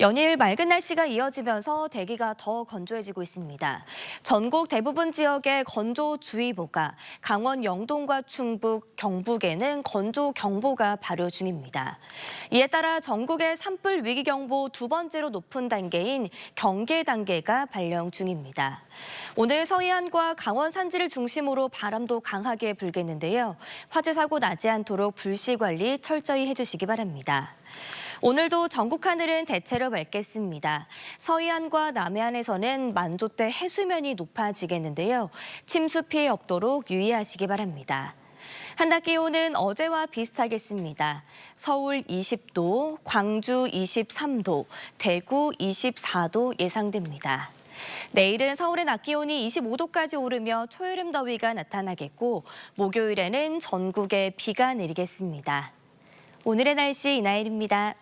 연일 맑은 날씨가 이어지면서 대기가 더 건조해지고 있습니다. 전국 대부분 지역에 건조주의보가, 강원 영동과 충북, 경북에는 건조경보가 발효 중입니다. 이에 따라 전국의 산불 위기경보 두 번째로 높은 단계인 경계 단계가 발령 중입니다. 오늘 서해안과 강원 산지를 중심으로 바람도 강하게 불겠는데요. 화재 사고 나지 않도록 불씨 관리 철저히 해주시기 바랍니다. 오늘도 전국 하늘은 대체로 맑겠습니다. 서해안과 남해안에서는 만조대 해수면이 높아지겠는데요. 침수 피해 없도록 유의하시기 바랍니다. 한낮 기온은 어제와 비슷하겠습니다. 서울 20도, 광주 23도, 대구 24도 예상됩니다. 내일은 서울의 낮 기온이 25도까지 오르며 초여름 더위가 나타나겠고 목요일에는 전국에 비가 내리겠습니다. 오늘의 날씨 이나일입니다.